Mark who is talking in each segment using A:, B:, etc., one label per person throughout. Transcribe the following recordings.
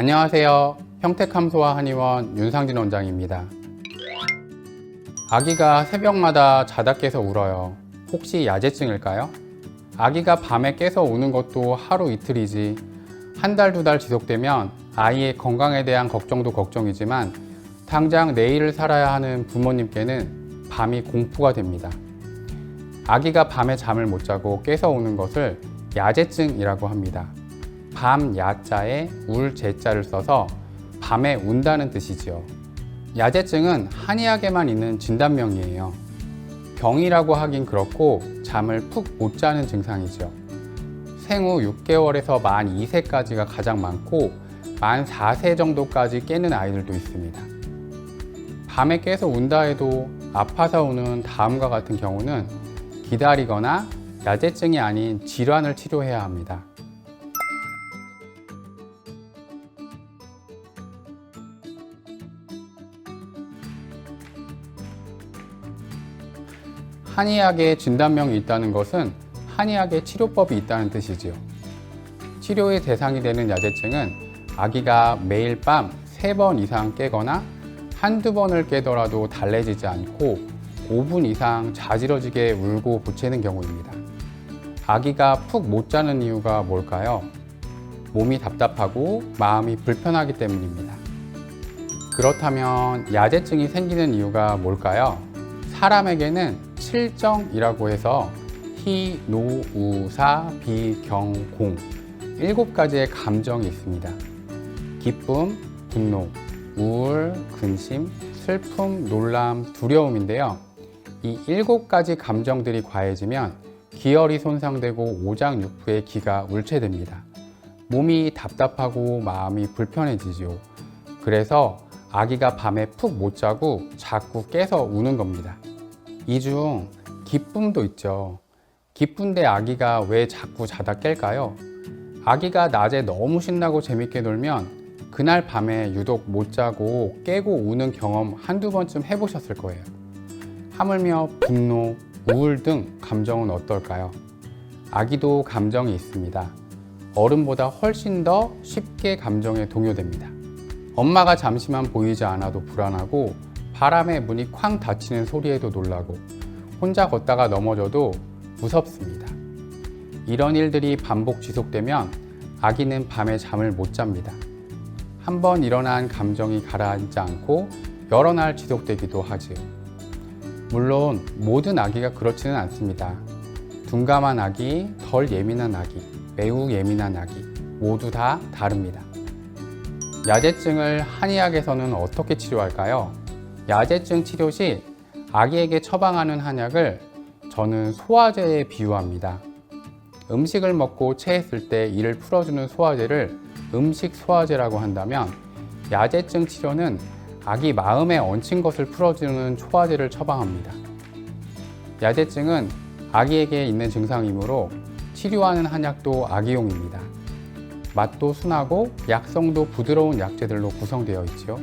A: 안녕하세요. 평택함소와 한의원 윤상진 원장입니다. 아기가 새벽마다 자다 깨서 울어요. 혹시 야제증일까요? 아기가 밤에 깨서 우는 것도 하루 이틀이지 한 달, 두달 지속되면 아이의 건강에 대한 걱정도 걱정이지만 당장 내일을 살아야 하는 부모님께는 밤이 공포가 됩니다. 아기가 밤에 잠을 못 자고 깨서 우는 것을 야제증이라고 합니다. 밤 야자에 울 제자를 써서 밤에 운다는 뜻이지요. 야제증은 한의학에만 있는 진단명이에요. 병이라고 하긴 그렇고 잠을 푹 못 자는 증상이죠. 생후 6개월에서 만 2세까지가 가장 많고 만 4세 정도까지 깨는 아이들도 있습니다. 밤에 깨서 운다 해도 아파서 우는 다음과 같은 경우는 기다리거나 야제증이 아닌 질환을 치료해야 합니다. 한의학에 진단명이 있다는 것은 한의학에 치료법이 있다는 뜻이지요. 치료의 대상이 되는 야제증은 아기가 매일 밤세번 이상 깨거나 한두 번을 깨더라도 달래지지 않고 5분 이상 자지러지게 울고 보채는 경우입니다. 아기가 푹 못 자는 이유가 뭘까요? 몸이 답답하고 마음이 불편하기 때문입니다. 그렇다면 야제증이 생기는 이유가 뭘까요? 사람에게는 칠정이라고 해서 희, 노, 우, 사, 비, 경, 공 일곱 가지의 감정이 있습니다. 기쁨, 분노, 우울, 근심, 슬픔, 놀람, 두려움인데요. 이 일곱 가지 감정들이 과해지면 기혈이 손상되고 오장육부의 기가 울체됩니다. 몸이 답답하고 마음이 불편해지죠. 그래서 아기가 밤에 푹 못 자고 자꾸 깨서 우는 겁니다. 이 중 기쁨도 있죠. 기쁜데 아기가 왜 자꾸 자다 깰까요? 아기가 낮에 너무 신나고 재밌게 놀면 그날 밤에 유독 못 자고 깨고 우는 경험 한두 번쯤 해보셨을 거예요. 하물며 분노, 우울 등 감정은 어떨까요? 아기도 감정이 있습니다. 어른보다 훨씬 더 쉽게 감정에 동요됩니다. 엄마가 잠시만 보이지 않아도 불안하고 바람에 문이 쾅 닫히는 소리에도 놀라고 혼자 걷다가 넘어져도 무섭습니다. 이런 일들이 반복 지속되면 아기는 밤에 잠을 못 잡니다. 한 번 일어난 감정이 가라앉지 않고 여러 날 지속되기도 하지요. 물론 모든 아기가 그렇지는 않습니다. 둔감한 아기, 덜 예민한 아기, 매우 예민한 아기 모두 다 다릅니다. 야제증을 한의학에서는 어떻게 치료할까요? 야제증 치료 시 아기에게 처방하는 한약을 저는 소화제에 비유합니다. 음식을 먹고 체했을 때 이를 풀어주는 소화제를 음식 소화제라고 한다면 야제증 치료는 아기 마음에 얹힌 것을 풀어주는 소화제를 처방합니다. 야제증은 아기에게 있는 증상이므로 치료하는 한약도 아기용입니다. 맛도 순하고 약성도 부드러운 약재들로 구성되어 있지요.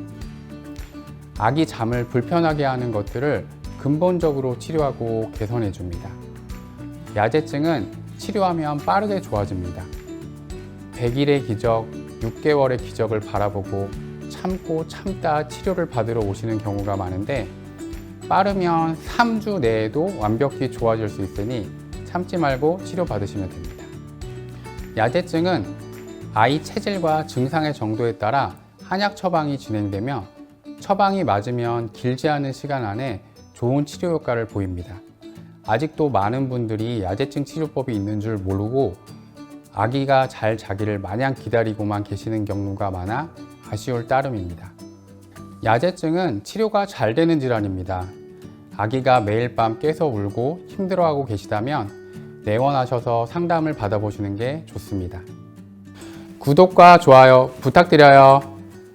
A: 아기 잠을 불편하게 하는 것들을 근본적으로 치료하고 개선해 줍니다. 야제증은 치료하면 빠르게 좋아집니다. 100일의 기적, 6개월의 기적을 바라보고 참고 참다 치료를 받으러 오시는 경우가 많은데 빠르면 3주 내에도 완벽히 좋아질 수 있으니 참지 말고 치료 받으시면 됩니다. 야제증은 아이 체질과 증상의 정도에 따라 한약 처방이 진행되며 처방이 맞으면 길지 않은 시간 안에 좋은 치료 효과를 보입니다. 아직도 많은 분들이 야제증 치료법이 있는 줄 모르고 아기가 잘 자기를 마냥 기다리고만 계시는 경우가 많아 아쉬울 따름입니다. 야제증은 치료가 잘 되는 질환입니다. 아기가 매일 밤 깨서 울고 힘들어하고 계시다면 내원하셔서 상담을 받아보시는 게 좋습니다. 구독과 좋아요 부탁드려요.